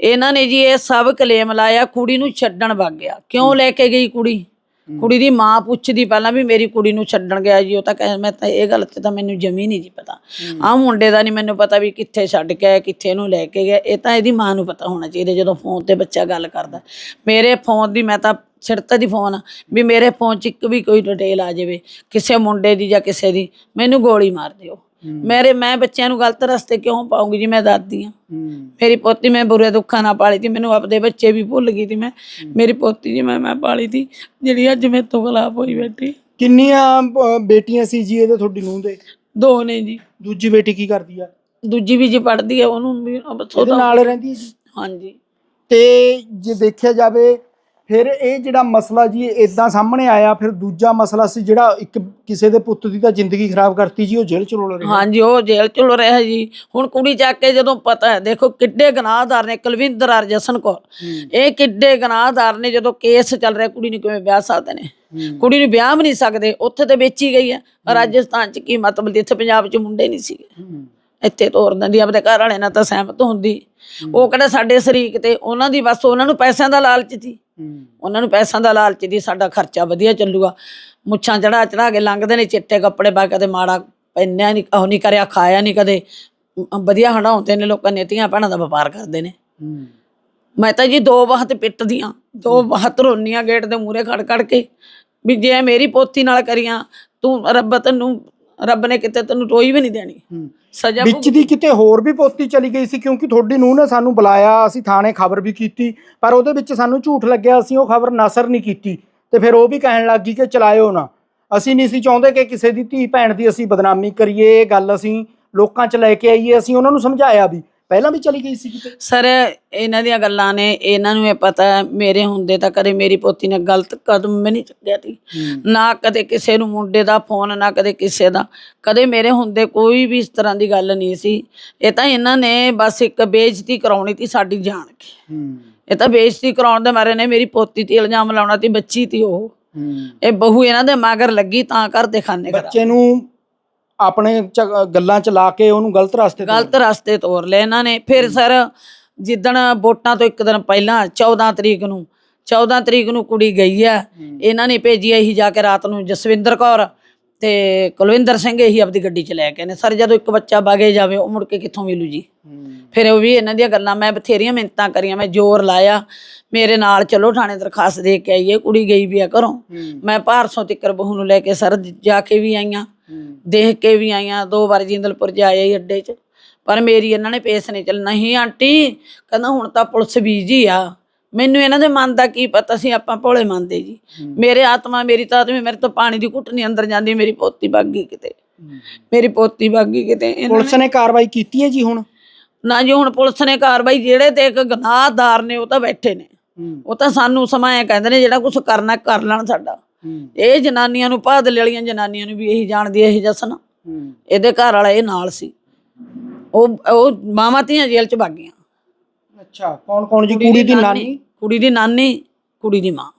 ਇਹਨਾਂ ਨੇ ਜੀ ਇਹ ਸਭ ਕਲੇਮ ਲਾਇਆ ਕੁੜੀ ਨੂੰ ਛੱਡਣ ਵਗ ਗਿਆ। ਕਿਉਂ ਲੈ ਕੇ ਗਈ ਕੁੜੀ? ਕੁੜੀ ਦੀ ਮਾਂ ਪੁੱਛਦੀ ਪਹਿਲਾਂ ਵੀ ਮੇਰੀ ਕੁੜੀ ਨੂੰ ਛੱਡਣ ਗਿਆ ਜੀ ਉਹ ਤਾਂ ਕਹੇ ਮੈਂ ਤਾਂ ਇਹ ਗੱਲ ਤੇ ਤਾਂ ਮੈਨੂੰ ਜਮੀ ਨਹੀਂ ਜੀ ਪਤਾ। ਆਹ ਮੁੰਡੇ ਦਾ ਨਹੀਂ ਮੈਨੂੰ ਪਤਾ ਵੀ ਕਿੱਥੇ ਛੱਡ ਕੇ ਆਇਆ ਕਿੱਥੇ ਇਹਨੂੰ ਲੈ ਕੇ ਗਿਆ ਇਹ ਤਾਂ ਇਹਦੀ ਮਾਂ ਨੂੰ ਪਤਾ ਹੋਣਾ ਚਾਹੀਦਾ ਜਦੋਂ ਫੋਨ ਤੇ ਬੱਚਾ ਗੱਲ ਕਰਦਾ। ਮੇਰੇ ਫੋਨ ਦੀ ਮੈਂ ਤਾਂ ਛਿੜਤਾ ਦੀ ਫੋਨ ਆ, ਵੀ ਮੇਰੇ ਫੋਨ 'ਚ ਇੱਕ ਵੀ ਕੋਈ ਡਿਟੇਲ ਆ ਜਾਵੇ ਕਿਸੇ ਮੁੰਡੇ ਦੀ ਜਾਂ ਕਿਸੇ ਦੀ ਮੈਨੂੰ ਗੋਲੀ ਮਾਰ ਦਿਓ। ਮੇਰੇ ਮੈਂ ਬੱਚਿਆਂ ਨੂੰ ਗਲਤ ਰਸਤੇ ਕਿਉਂ ਪਾਉਂਗੀ ਜੀ? ਮੈਂ ਦਾਦੀ ਆ ਮੇਰੀ ਪੋਤੀ ਮੈਂ ਬੁਰੇ ਦੁੱਖਾਂ ਨਾਲ ਪਾਲੀ ਤੀ ਮੈਨੂੰ ਆਪਦੇ ਬੱਚੇ ਵੀ ਭੁੱਲ ਗਈ ਤੀ ਮੈਂ। ਮੇਰੀ ਪੋਤੀ ਜੀ ਮੈਂ ਮੈਂ ਪਾਲੀ ਤੀ ਜਿਹੜੀ ਅੱਜ ਮੇਰੇ ਤੋਂ ਖਿਲਾਫ ਹੋਈ ਬੈਠੀ। ਕਿੰਨੀਆਂ ਅ, ਬੇਟੀਆਂ ਸੀ ਜੀ ਇਹਦੇ ਤੁਹਾਡੀ ਨੂੰਹ ਦੇ? ਦੋ ਨੇ ਜੀ। ਦੂਜੀ ਬੇਟੀ ਕੀ ਕਰਦੀ ਆ? ਦੂਜੀ ਵੀ ਜੀ ਪੜਦੀ ਹੈ ਉਹਨੂੰ ਵੀ ਇਹਦੇ ਨਾਲ ਰਹਿੰਦੀ ਹੈ ਜੀ? ਹਾਂਜੀ। ਤੇ ਜੇ ਦੇਖਿਆ ਜਾਵੇ ਫਿਰ ਇਹ ਜਿਹੜਾ ਮਸਲਾ ਜੀ ਇਦਾਂ ਸਾਹਮਣੇ ਆਇਆ ਫਿਰ ਦੂਜਾ ਮਸਲਾ ਸੀ ਜਿਹੜਾ ਇੱਕ ਕਿਸੇ ਦੇ ਪੁੱਤ ਦੀ ਤਾਂ ਜ਼ਿੰਦਗੀ ਖਰਾਬ ਕਰਤੀ ਜੀ ਉਹ ਜੇਲ੍ਹ ਚ ਰੋਲ ਰਿਹਾ। ਹਾਂਜੀ ਉਹ ਜੇਲ੍ਹ ਚ ਲੋ ਰਿਹਾ ਜੀ। ਹੁਣ ਕੁੜੀ ਚੱਕ ਕੇ ਜਦੋਂ ਪਤਾ ਹੈ ਦੇਖੋ ਕਿੱਡੇ ਗੁਨਾਹਦਾਰ ਨੇ ਕੁਲਵਿੰਦਰ ਔਰ ਜਸਨ ਕੌਰ। ਇਹ ਕਿੱਡੇ ਗੁਨਾਹਦਾਰ ਨੇ ਜਦੋਂ ਕੇਸ ਚੱਲ ਰਿਹਾ ਕੁੜੀ ਨੂੰ ਕਿਵੇਂ ਵਿਆਹ ਸਕਦੇ ਨੇ? ਕੁੜੀ ਨੂੰ ਵਿਆਹ ਵੀ ਨਹੀਂ ਸਕਦੇ ਉੱਥੇ ਤੇ ਵੇਚੀ ਗਈ ਹੈ। ਰਾਜਸਥਾਨ ਚ ਕੀ ਮਤਲਬ ਇੱਥੇ ਪੰਜਾਬ ਚ ਮੁੰਡੇ ਨਹੀਂ ਸੀਗੇ। ਇੱਥੇ ਤੋਰ ਦਿੰਦੀ ਆਪਦੇ ਘਰ ਵਾਲੇ ਨਾਲ ਤਾਂ ਸਹਿਮਤ ਹੁੰਦੀ। ਉਹ ਕਿਹੜਾ ਸਾਡੇ ਸ਼ਰੀਕ ਤੇ ਉਹਨਾਂ ਦੀ ਬਸ ਉਹਨਾਂ ਨੂੰ ਪੈਸਿਆਂ ਦਾ ਲਾਲਚ ਸੀ। ਉਹਨਾਂ ਨੂੰ ਪੈਸਿਆਂ ਦਾ ਲਾਲਚ ਦੀ ਸਾਡਾ ਖਰਚਾ ਵਧੀਆ ਚੱਲੂਗਾ। ਮੁੱਛਾਂ ਚੜਾ ਚੜਾ ਕੇ ਲੰਘਦੇ ਨੇ ਚਿੱਟੇ ਕੱਪੜੇ ਪਾ ਕੇ ਕਦੇ ਮਾੜਾ ਪੈਨਿਆ ਨਹੀਂ ਉਹ ਨਹੀਂ ਕਰਿਆ ਖਾਇਆ ਨਹੀਂ ਕਦੇ। ਵਧੀਆ ਹੰਡਾਉਂਦੇ ਨੇ ਲੋਕਾਂ ਦੀਆਂ ਧੀਆਂ ਭੈਣਾਂ ਦਾ ਵਪਾਰ ਕਰਦੇ ਨੇ। ਮੈਂ ਤਾਂ ਜੀ ਦੋ ਵਾਹਤ ਪਿੱਟਦੀਆਂ ਦੋ ਵਾਹਤ ਰੋਨੀਆਂ ਗੇਟ ਦੇ ਮੂਹਰੇ ਖੜ ਖੜ ਕੇ ਵੀ ਜੇ ਮੇਰੀ ਪੋਤੀ ਨਾਲ ਕਰੀਆਂ ਤੂੰ ਰੱਬ ਤੈਨੂੰ ਰੱਬ ਨੇ ਕਿਤੇ ਤੈਨੂੰ ਟੋਈ ਵੀ ਨਹੀਂ ਦੇਣੀ। ਸਜ਼ਾ ਵਿੱਚ ਦੀ ਕਿਤੇ ਹੋਰ ਵੀ ਪੋਤੀ ਚਲੀ ਗਈ ਸੀ ਕਿਉਂਕਿ ਤੁਹਾਡੀ ਨੂੰਹ ਨੇ ਸਾਨੂੰ ਬੁਲਾਇਆ ਅਸੀਂ ਥਾਣੇ ਖਬਰ ਵੀ ਕੀਤੀ ਪਰ ਉਹਦੇ ਵਿੱਚ ਸਾਨੂੰ ਝੂਠ ਲੱਗਿਆ ਅਸੀਂ ਉਹ ਖਬਰ ਨਸਰ ਨਹੀਂ ਕੀਤੀ। ਤੇ ਫਿਰ ਉਹ ਵੀ ਕਹਿਣ ਲੱਗ ਗਈ ਕਿ ਚਲਾਇਓ ਨਾ। ਅਸੀਂ ਨਹੀਂ ਸੀ ਚਾਹੁੰਦੇ ਕਿ ਕਿਸੇ ਦੀ ਧੀ ਭੈਣ ਦੀ ਅਸੀਂ ਬਦਨਾਮੀ ਕਰੀਏ ਇਹ ਗੱਲ ਅਸੀਂ ਲੋਕਾਂ 'ਚ ਲੈ ਕੇ ਆਈਏ ਅਸੀਂ ਉਹਨਾਂ ਨੂੰ ਸਮਝਾਇਆ ਵੀ। ਪਹਿਲਾਂ ਵੀ ਚਲੀ ਗਈ ਸੀ ਕਿਤੇ? ਸਰ ਇਹਨਾਂ ਦੀਆਂ ਗੱਲਾਂ ਨੇ ਇਹਨਾਂ ਨੂੰ ਇਹ ਪਤਾ ਹੈ ਮੇਰੇ ਹੁੰਦੇ ਤਾਂ ਕਦੇ ਮੇਰੀ ਪੋਤੀ ਨੇ ਗਲਤ ਕਦਮ ਵੀ ਨਹੀਂ ਚੁੱਕਿਆ ਸੀ। ਨਾ ਕਦੇ ਕਿਸੇ ਨੂੰ ਮੁੰਡੇ ਦਾ ਫੋਨ ਨਾ ਕਦੇ ਕਿਸੇ ਦਾ। ਕਦੇ ਮੇਰੇ ਹੁੰਦੇ ਕੋਈ ਵੀ ਇਸ ਤਰ੍ਹਾਂ ਦੀ ਗੱਲ ਨਹੀਂ ਸੀ। ਇਹ ਤਾਂ ਇਹਨਾਂ ਨੇ ਬਸ ਇੱਕ ਬੇਇੱਜ਼ਤੀ ਕਰਾਉਣੀ ਸੀ ਸਾਡੀ ਜਾਣ ਕੇ ਇਹ ਤਾਂ ਬੇਇੱਜ਼ਤੀ ਕਰਾਉਣ ਦੇ ਮਾਰੇ ਨੇ ਮੇਰੀ ਪੋਤੀ ਤੇ ਇਲਜ਼ਾਮ ਲਾਉਣਾ ਸੀ ਬੱਚੀ ਤੀ ਉਹ। ਇਹ ਬਹੂ ਇਹਨਾਂ ਦੇ ਮਗਰ ਲੱਗੀ ਤਾਂ ਘਰ ਦੇ ਖਾਨੇ ਬੱਚੇ ਨੂੰ ਆਪਣੇ ਚ- ਗੱਲਾਂ 'ਚ ਲਾ ਕੇ ਉਹਨੂੰ ਗਲਤ ਰਸਤੇ ਗਲਤ ਰਸਤੇ ਤੋਰ ਲਏ ਇਹਨਾਂ ਨੇ। ਫਿਰ ਸਰ ਜਿੱਦਣ ਵੋਟਾਂ ਤੋਂ ਇੱਕ ਦਿਨ ਪਹਿਲਾਂ 14 ਤਰੀਕ ਨੂੰ 14 ਤਰੀਕ ਨੂੰ ਕੁੜੀ ਗਈ ਆ ਇਹਨਾਂ ਨੇ ਭੇਜੀ ਇਹੀ ਜਾ ਕੇ ਰਾਤ ਨੂੰ ਜਸਵਿੰਦਰ ਕੌਰ ਤੇ ਕੁਲਵਿੰਦਰ ਸਿੰਘ ਇਹੀ ਆਪਦੀ ਗੱਡੀ ਚ ਲੈ ਕੇ ਨੇ। ਸਰ ਜਦੋਂ ਇੱਕ ਬੱਚਾ ਬਾਗੇ ਜਾਵੇ ਉਹ ਮੁੜ ਕੇ ਕਿੱਥੋਂ ਮਿਲੂ ਜੀ? ਫਿਰ ਉਹ ਵੀ ਇਹਨਾਂ ਦੀਆਂ ਗੱਲਾਂ ਮੈਂ ਬਥੇਰੀਆਂ ਮਿੰਤਾਂ ਕਰੀਆਂ ਮੈਂ ਜ਼ੋਰ ਲਾਇਆ। ਮੇਰੇ ਨਾਲ ਚਲੋ ਥਾਣੇ ਦਰਖਾਸਤ ਦੇ ਕੇ ਆਈਏ ਕੁੜੀ ਗਈ ਵੀ ਆ ਘਰੋਂ। ਮੈਂ ਭਾਰਸੋਂ ਤਿੱਕਰ ਬਹੂ ਨੂੰ ਲੈ ਕੇ ਸਰ ਜਾ ਕੇ ਵੀ ਆਈਆਂ। ਦੇਖ ਕੇ ਵੀ ਆਈਆਂ ਦੋ ਵਾਰ ਜਿੰਦਲਪੁਰ ਜਾ ਆਈ ਅੱਡੇ 'ਚ। ਪਰ ਮੇਰੀ ਇਹਨਾਂ ਨੇ ਪੇਸ ਨਹੀਂ ਚੱਲ ਨਹੀਂ ਆਂਟੀ ਕਹਿੰਦਾ ਹੁਣ ਤਾਂ ਪੁਲਿਸ ਬੀਜੀ ਆ। ਮੈਨੂੰ ਇਹਨਾਂ ਦੇ ਮਨ ਦਾ ਕੀ ਪਤਾ ਸੀ ਆਪਾਂ ਭੋਲੇ ਮੰਨਦੇ ਜੀ। ਮੇਰੇ ਆਤਮਾ ਮੇਰੀ ਤਾਂ ਆਤਮਾ ਮੇਰੇ ਤੋਂ ਪਾਣੀ ਦੀ ਘੁੱਟ ਨਹੀਂ ਅੰਦਰ ਜਾਂਦੀ ਮੇਰੀ ਪੋਤੀ ਬਾਗੀ ਕਿਤੇ। ਮੇਰੀ ਪੋਤੀ ਬਾਗੀ ਕਿਤੇ ਇਹਨਾਂ ਪੁਲਿਸ ਨੇ ਕਾਰਵਾਈ ਕੀਤੀ ਹੈ ਜੀ ਹੁਣ? ਨਾ ਜੀ ਹੁਣ ਪੁਲਿਸ ਨੇ ਕਾਰਵਾਈ ਜਿਹੜੇ ਤੇ ਇੱਕ ਗੁਨਾਹਦਾਰ ਨੇ ਉਹ ਤਾਂ ਬੈਠੇ ਨੇ। ਉਹ ਤਾਂ ਸਾਨੂੰ ਸਮਾਂ ਕਹਿੰਦੇ ਨੇ ਜਿਹੜਾ ਕੁਝ ਕਰਨਾ ਕਰ ਲੈਣ ਸਾਡਾ। ਇਹ ਜਨਾਨੀਆਂ ਨੂੰ ਭਾਦਲੇ ਵਾਲੀਆਂ ਜਨਾਨੀਆਂ ਨੂੰ ਵੀ ਇਹੀ ਜਾਣਦੀ ਇਹ ਜਸਨ। ਇਹਦੇ ਘਰ ਵਾਲਾ ਇਹ ਨਾਲ ਸੀ। ਉਹ ਉਹ ਮਾਵਾਂ ਧੀਆਂ ਜੇਲ੍ਹ ਚ ਵਗ ਗਈਆਂ। ਅੱਛਾ ਕੌਣ ਕੌਣ ਜੀ? ਕੁੜੀ ਦੀ ਨਾਨੀ? ਕੁੜੀ ਦੀ ਨਾਨੀ ਕੁੜੀ ਦੀ ਮਾਂ।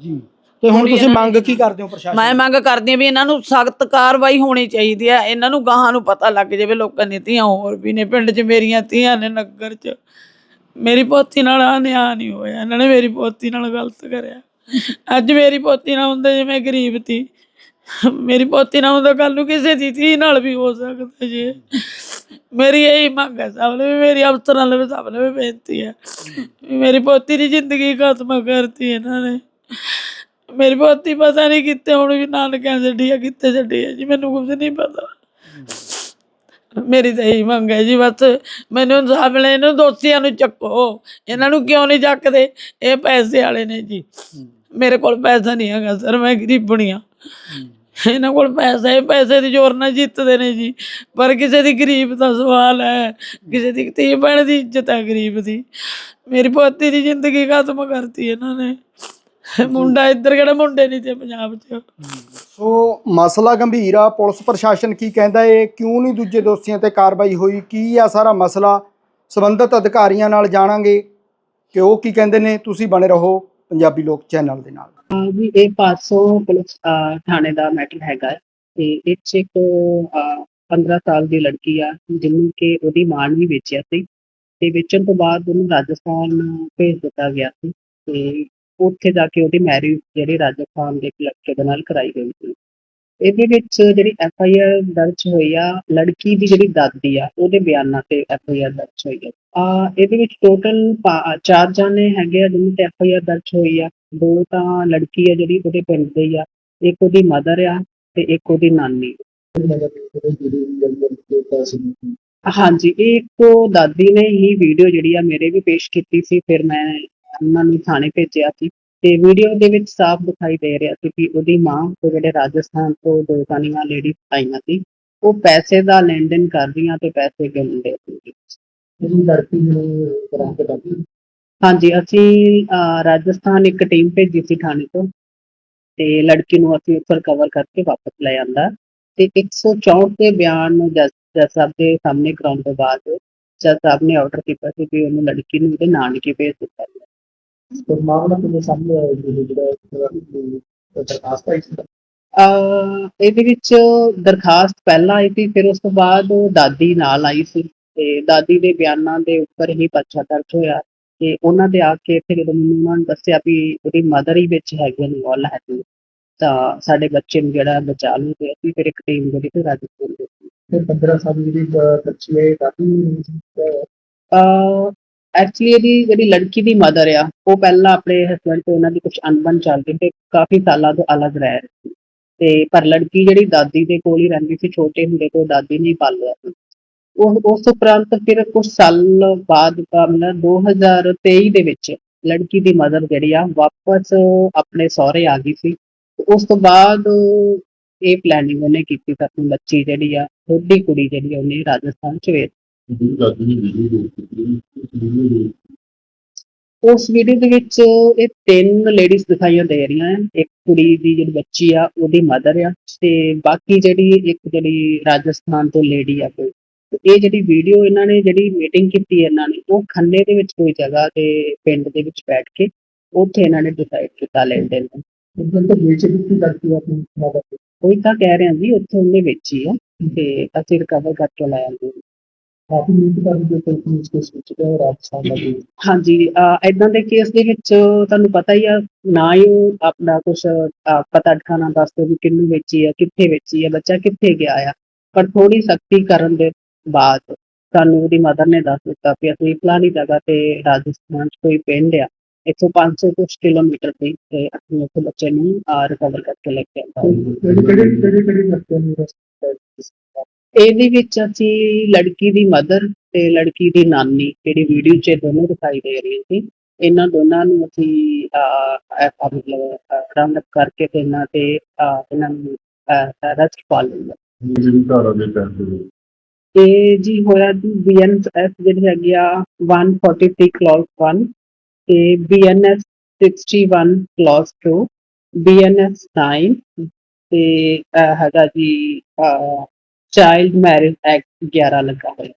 ਜੀ। ਤੇ ਹੁਣ ਤੁਸੀਂ ਮੰਗ ਕੀ ਕਰਦੇ ਹੋ ਪ੍ਰਸ਼ਾਸਨ ਮੈਂ ਮੰਗ ਕਰਦੀ ਹਾਂ ਵੀ ਇਹਨਾਂ ਨੂੰ ਸਖਤ ਕਾਰਵਾਈ ਹੋਣੀ ਚਾਹੀਦੀ ਹੈ ਇਹਨਾਂ ਨੂੰ ਗਾਹਾਂ ਨੂੰ ਪਤਾ ਲੱਗ ਜਾਵੇ ਲੋਕਾਂ ਦੀਆਂ ਧੀਆਂ ਹੋਰ ਵੀ ਨੇ ਪਿੰਡ 'ਚ ਮੇਰੀਆਂ ਧੀਆਂ ਨੇ ਨਗਰ 'ਚ। ਮੇਰੀ ਪੋਤੀ ਨਾਲ ਆ ਨਿਆਂ ਨਹੀਂ ਹੋਇਆ। ਇਹਨਾਂ ਨੇ ਮੇਰੀ ਪੋਤੀ ਨਾਲ ਗਲਤ ਕਰਿਆ। ਅੱਜ ਮੇਰੀ ਪੋਤੀ ਨਾ ਹੁੰਦਾ ਜੇ ਮੈਂ ਗਰੀਬ ਤੀ। ਮੇਰੀ ਪੋਤੀ ਨਾ ਹੁੰਦਾ ਕੱਲ ਨੂੰ ਕਿਸੇ ਦੀ ਧੀ ਨਾਲ ਵੀ ਹੋ ਸਕਦਾ ਜੀ। ਮੇਰੀ ਇਹੀ ਮੰਗ ਹੈ, ਸਭ ਨੂੰ ਵੀ ਮੇਰੀ ਅਫਸਰਾਂ ਨੂੰ ਵੀ, ਸਭ ਨੂੰ ਵੀ ਬੇਨਤੀ ਹੈ ਮੇਰੀ ਪੋਤੀ ਦੀ ਜ਼ਿੰਦਗੀ ਖਤਮ ਕਰਤੀ ਇਹਨਾਂ ਨੇ। ਮੇਰੀ ਪੋਤੀ ਪਤਾ ਨਹੀਂ ਕਿੱਥੇ ਹੁਣ ਵੀ ਨਾਨਕਿਆਂ ਛੱਡੀ ਆ, ਕਿੱਥੇ ਛੱਡੀ ਆ ਜੀ, ਮੈਨੂੰ ਕੁਝ ਨਹੀਂ ਪਤਾ। ਮੇਰੀ ਤਾਂ ਇਹੀ ਮੰਗ ਹੈ ਜੀ ਬਸ ਮੈਨੂੰ ਇਨਸਾਫ ਮਿਲੇ ਇਹਨੂੰ ਦੋਸ਼ੀਆਂ ਨੂੰ ਚੱਕੋ। ਇਹਨਾਂ ਨੂੰ ਕਿਉਂ ਨਹੀਂ ਚੱਕਦੇ? ਇਹ ਪੈਸੇ ਵਾਲੇ ਨੇ ਜੀ। ਮੇਰੇ ਕੋਲ ਪੈਸਾ ਨਹੀਂ ਹੈਗਾ ਸਰ ਮੈਂ ਗਰੀਬਣੀ ਆ ਇਹਨਾਂ ਕੋਲ ਪੈਸਾ ਹੈ ਪੈਸੇ ਦੀ ਜ਼ੋਰ ਨਾਲ ਜਿੱਤਦੇ ਨੇ ਜੀ। ਪਰ ਕਿਸੇ ਦੀ ਗਰੀਬ ਦਾ ਸਵਾਲ ਹੈ ਕਿਸੇ ਦੀ ਧੀ ਭੈਣ ਦੀ ਇੱਜ਼ਤ ਹੈ ਗਰੀਬ ਦੀ। ਮੇਰੀ ਪੋਤੀ ਦੀ ਜ਼ਿੰਦਗੀ ਖਤਮ ਕਰਤੀ ਇਹਨਾਂ ਨੇ। ਮੁੰਡਾ ਇੱਧਰ ਕਿਹੜਾ ਮੁੰਡੇ ਨਹੀਂ ਤੇ ਪੰਜਾਬ 'ਚ। ਸੋ ਮਸਲਾ ਗੰਭੀਰ ਆ ਪੁਲਿਸ ਪ੍ਰਸ਼ਾਸਨ ਕੀ ਕਹਿੰਦਾ ਏ ਕਿਉਂ ਨਹੀਂ ਦੂਜੇ ਦੋਸ਼ੀਆਂ ਤੇ ਕਾਰਵਾਈ ਹੋਈ ਕੀ ਆ ਸਾਰਾ ਮਸਲਾ ਸੰਬੰਧਿਤ ਅਧਿਕਾਰੀਆਂ ਨਾਲ ਜਾਣਾਂਗੇ। ਕਿ ਉਹ ਕੀ ਕਹਿੰਦੇ ਨੇ ਤੁਸੀਂ ਬਣੇ ਰਹੋ ਪੰਜਾਬੀ ਲੋਕ ਚੈਨਲ ਦੇ ਨਾਲ। ਅਹ ਵੀ ਇਹ 500 ਪੁਲਿਸ ਅਹ ਥਾਣੇ ਦਾ ਮੈਟਰ ਹੈਗਾ ਹੈ। ਤੇ ਇਹ 'ਚ ਇੱਕ ਅਹ 15 ਸਾਲ ਦੀ ਲੜਕੀ ਆ ਜਿਹਨੂੰ ਕਿ ਉਹਦੀ ਮਾਂ ਨੇ ਵੀ ਵੇਚਿਆ ਸੀ। ਤੇ ਵੇਚਣ ਤੋਂ ਬਾਅਦ ਉਹਨੂੰ ਰਾਜਸਥਾਨ ਭੇਜ ਦਿੱਤਾ ਗਿਆ ਸੀ। ਤੇ ਉੱਥੇ ਜਾ ਕੇ ਉਹਦੀ ਮੈਰਿਜ ਜਿਹੜੀ ਰਾਜਸਥਾਨ ਦੇ ਇੱਕ ਦੇ ਨਾਲ ਕਰਾਈ ਗਈ ਸੀ। ਇਹਦੇ ਵਿੱਚ ਜਿਹੜੀ ਐਫ ਆਈ ਆਰ ਦਰਜ ਹੋਈ ਆ, ਲੜਕੀ ਦੀ ਜਿਹੜੀ ਦਾਦੀ ਆ, ਉਹਦੇ ਬਿਆਨਾਂ ਤੇ ਐਫ ਆਈ ਆਰ ਦਰਜ ਹੋਈ ਆ। ਆ, ਇਹਦੇ ਵਿੱਚ ਟੋਟਲ ਚਾਰ ਜਾਣੇ ਹੈਗੇ ਆ ਜਿਹਨਾਂ ਤੇ ਐਫ ਆਈ ਆਰ ਦਰਜ ਹੋਈ ਆ। ਦੋ ਤਾਂ ਲੜਕੀ ਆ ਜਿਹੜੀ ਉਹਦੇ ਪਿੰਡ ਦੇ ਹੀ ਆ, ਇੱਕ ਉਹਦੀ ਮਦਰ ਆ ਤੇ ਇੱਕ ਉਹਦੀ ਨਾਨੀ। ਹਾਂਜੀ, ਇਹ ਇੱਕ ਦਾਦੀ ਨੇ ਹੀ ਵੀਡੀਓ ਜਿਹੜੀ ਆ ਮੇਰੇ ਵੀ ਪੇਸ਼ ਕੀਤੀ ਸੀ, ਫਿਰ ਮੈਂ ਉਹਨਾਂ ਨੂੰ ਥਾਣੇ ਭੇਜਿਆ ਸੀ ਤੇ ਵੀਡੀਓ ਦੇ ਵਿੱਚ ਸਾਫ਼ ਦਿਖਾਈ ਦੇ ਰਿਹਾ ਸੀ ਕਿ ਉਹਦੀ ਮਾਂ ਤੇ ਜਿਹੜੇ ਰਾਜਸਥਾਨ ਤੋਂ ਦੋ ਕਾਨੀਆਂ ਲੇਡੀ ਆਈਆਂ ਸੀ ਉਹ ਪੈਸੇ ਦਾ ਲੈਣ ਦੇਣ ਕਰ ਰਹੀਆਂ ਤੇ ਪੈਸੇ ਗਿਣਦੇ ਸੀ। ਲੜਕੀ ਨੂੰ ਹਾਂਜੀ ਅਸੀਂ ਰਾਜਸਥਾਨ ਇੱਕ ਟੀਮ ਭੇਜੀ ਸੀ ਥਾਣੇ ਤੋਂ ਤੇ ਲੜਕੀ ਨੂੰ ਅਸੀਂ ਉੱਥੋਂ ਕਵਰ ਕਰਕੇ ਵਾਪਸ ਲੈ ਆਂਦਾ ਤੇ 164 ਦੇ ਬਿਆਨ ਨੂੰ ਜੱਜ ਸਾਹਿਬ ਦੇ ਸਾਹਮਣੇ ਕਰਾਉਣ ਤੋਂ ਬਾਅਦ ਜੱਜ ਸਾਹਿਬ ਨੇ ਆਰਡਰ ਕੀਤਾ ਸੀ ਕਿ ਉਹਨੂੰ ਲੜਕੀ ਨੂੰ ਉਹਦੇ ਨਾਨਕੇ ਭੇਜ ਦਿੱਤਾ ਜਾਵੇ तो मामला तो सामने आया है, जो ਜਿਹੜਾ ਦਰਖਾਸਤ ਆਈ ਸੀ ਅਹ ਇਹਦੇ ਵਿੱਚ ਦਰਖਾਸਤ ਪਹਿਲਾਂ ਆਈ ਸੀ ਫਿਰ ਉਸ ਤੋਂ ਬਾਅਦ ਦਾਦੀ ਨਾਲ ਆਈ ਸੀ ਤੇ ਦਾਦੀ ਦੇ ਬਿਆਨਾਂ ਦੇ ਉੱਪਰ ਹੀ ਪਰਚਾ ਦਰਜ ਹੋਇਆ ਤੇ ਉਹਨਾਂ ਦੇ ਆ ਕੇ ਫਿਰ ਜਦੋਂ ਮੈਨੂੰ ਉਹਨਾਂ ਨੇ ਦੱਸਿਆ ਵੀ ਉਹਦੀ ਮਦਰ ਹੀ ਵਿੱਚ ਹੈਗੇ ਨੇ ਇਨਵੋਲ ਹੈ ਤਾਂ ਸਾਡੇ ਬੱਚੇ ਨੂੰ ਜਿਹੜਾ ਬਚਾ ਲਿਆ ਤੇ ਅਸੀਂ ਫਿਰ ਇੱਕ ਟੀਮ ਜਿਹੜੀ ਤੇ ਰਾਜਸਥਾਨ ਦੇ ਤੇ 15 ਸਾਲ ਦੀ ਬੱਚੀ ਹੈ ਕਾਫੀ ਅਹ ਐਕਚੁਅਲੀ ਇਹਦੀ ਜਿਹੜੀ ਲੜਕੀ ਦੀ ਮਦਰ ਆ, ਉਹ ਪਹਿਲਾਂ ਆਪਣੇ ਹਸਬੰਡ ਤੋਂ ਉਹਨਾਂ ਦੀ ਕੁਝ ਅਣਬਣ ਚੱਲਦੀ ਤੇ ਕਾਫੀ ਸਾਲਾਂ ਤੋਂ ਅਲੱਗ ਰਹਿ ਰਹੀ ਸੀ। ਤੇ ਪਰ ਲੜਕੀ ਜਿਹੜੀ ਦਾਦੀ ਦੇ ਕੋਲ ਹੀ ਰਹਿੰਦੀ ਸੀ, ਛੋਟੇ ਹੁੰਦੇ ਤੋਂ ਦਾਦੀ ਨੇ ਹੀ ਪਾਲਿਆ ਸੀ। ਉਹ ਉਸ ਉਪਰੰਤ ਫਿਰ ਕੁਝ ਸਾਲ ਬਾਅਦ ਦਾ ਮਤਲਬ 2023 ਦੇ ਵਿੱਚ ਲੜਕੀ ਦੀ ਮਦਰ ਜਿਹੜੀ ਆ, ਵਾਪਸ ਆਪਣੇ ਸਹੁਰੇ ਆ ਗਈ ਸੀ। ਉਸ ਤੋਂ ਬਾਅਦ ਇਹ ਪਲੈਨਿੰਗ ਉਹਨੇ ਕੀਤੀ ਤਾਂ ਆਪਣੀ ਬੱਚੀ ਜਿਹੜੀ ਆ ਛੋਟੀ ਕੁੜੀ ਜਿਹੜੀ ਆ, ਉਹਨੇ ਰਾਜਸਥਾਨ ਚ ਵੇਚ ਉਸ ਵੀਡੀਓ ਦੇ ਵਿੱਚ ਇਹ ਤਿੰਨ ਲੇਡੀਜ਼ ਦਿਖਾਈਆਂ ਦੇ ਰਹੀਆਂ ਹੈ ਇੱਕ ਕੁੜੀ ਦੀ ਜਿਹੜੀ ਬੱਚੀ ਆ, ਉਹਦੀ ਮਦਰ ਆ ਤੇ ਬਾਕੀ ਜਿਹੜੀ ਇੱਕ ਜਿਹੜੀ ਰਾਜਸਥਾਨ ਤੋਂ ਲੇਡੀ ਆ ਕੋਈ। ਤੇ ਇਹ ਜਿਹੜੀ ਵੀਡੀਓ ਇਹਨਾਂ ਨੇ ਜਿਹੜੀ ਮੀਟਿੰਗ ਕੀਤੀ ਇਹਨਾਂ ਨੇ, ਉਹ ਖੰਨੇ ਦੇ ਵਿੱਚ ਕੋਈ ਜਗ੍ਹਾ ਤੇ ਪਿੰਡ ਦੇ ਵਿੱਚ ਬੈਠ ਕੇ ਉੱਥੇ ਇਹਨਾਂ ਨੇ ਡਿਸਾਈਡ ਕੀਤਾ ਲੈਣ ਦੇਣ ਦਾ ਉਦੋਂ ਤਾਂ ਵੇਚ ਦਿੱਤੀ ਲੜਕੀ ਆਪਣੀ ਮਦਰ ਕੋਈ ਤਾਂ ਕਹਿ ਰਹੇ ਆ ਜੀ, ਉੱਥੇ ਉਹਨੇ ਵੇਚੀ ਆ ਤੇ ਅਸੀਂ ਰਿਕਵਰ ਕਰਕੇ ਲੈ ਆਂਦੇ ਕਾਫੀ ਕਰਦੇ ਕੋਈ ਪੁਲਿਸ ਕੇਸ ਵਿੱਚ ਤੇ ਰਾਜਸਥਾਨ ਦਾ ਵੀ ਹਾਂਜੀ ਇਦਾਂ ਦੇ ਕੇਸ ਦੇ ਵਿੱਚ ਤੁਹਾਨੂੰ ਪਤਾ ਹੀ ਆ ਨਾ ਹੀ ਉਹ ਆਪਣਾ ਕੁਝ ਪਤਾ ਠਿਕਾਣਾ ਦੱਸਦੇ ਵੀ ਕਿੰਨੂੰ ਵੇਚੀ ਆ ਕਿੱਥੇ ਵੇਚੀ ਆ ਬੱਚਾ ਕਿੱਥੇ ਗਿਆ ਆ। ਪਰ ਥੋੜੀ ਸਖਤੀ ਕਰਨ ਦੇ ਬਾਅਦ ਸਾਨੂੰ ਉਹਦੀ ਮਦਰ ਨੇ ਦੱਸ ਦਿੱਤਾ ਕਿ ਅਸੀਂ ਫਲਾਣੀ ਜਗ੍ਹਾ ਤੇ ਰਾਜਸਥਾਨ 'ਚ ਕੋਈ ਪਿੰਡ ਆ ਇੱਥੋਂ 500 ਕੁਛ ਕਿਲੋਮੀਟਰ ਤੇ ਤੇ ਅਸੀਂ ਉੱਥੇ ਬੱਚੇ ਨੂੰ ਰਿਕਵਰ ਕਰਕੇ ਲੈ ਕੇ ਕਿਹੜੀ ਕਿਹੜੀ ਕਿਹੜੀ ਕਿਹੜੀ ਬੱਚੇ ਨੂੰ ਇਹਦੇ ਵਿੱਚ ਅਸੀਂ ਲੜਕੀ ਦੀ ਮਦਰ ਤੇ ਲੜਕੀ ਦੀ ਨਾਨੀ ਜਿਹੜੀ ਵੀਡੀਓ 'ਚ ਦੋਨੋਂ ਦਿਖਾਈ ਦੇ ਰਹੀਆਂ ਸੀ ਇਹਨਾਂ ਦੋਨਾਂ ਨੂੰ ਅਸੀਂ ਅਹ, ਮਤਲਬ ਰਾਉਂਡ ਅਪ ਕਰਕੇ ਤੇ ਇਹਨਾਂ ਤੇ ਇਹਨਾਂ ਨੂੰ ਅਰੈਸਟ ਪਾ ਲਿਆ ਜਿਹੜੀ ਧਾਰਾ ਦੇ ਤਹਿਤ। ਇਹ ਜੀ ਹੋਇਆ ਜੀ ਬੀਐਨਐਸ ਜਿਹੜੀ ਹੈਗੀ ਆ 143 ਕਲੌਜ਼ 1 ਤੇ ਬੀਐਨਐਸ 61 ਕਲੌਜ਼ 2 ਬੀਐਨਐਸ 9 ਤੇ ਹੈਗਾ ਜੀ ਚਾਈਲਡ ਮੈਰਿਜ ਐਕਟ 11 ਲੱਗਾ ਹੋਇਆ।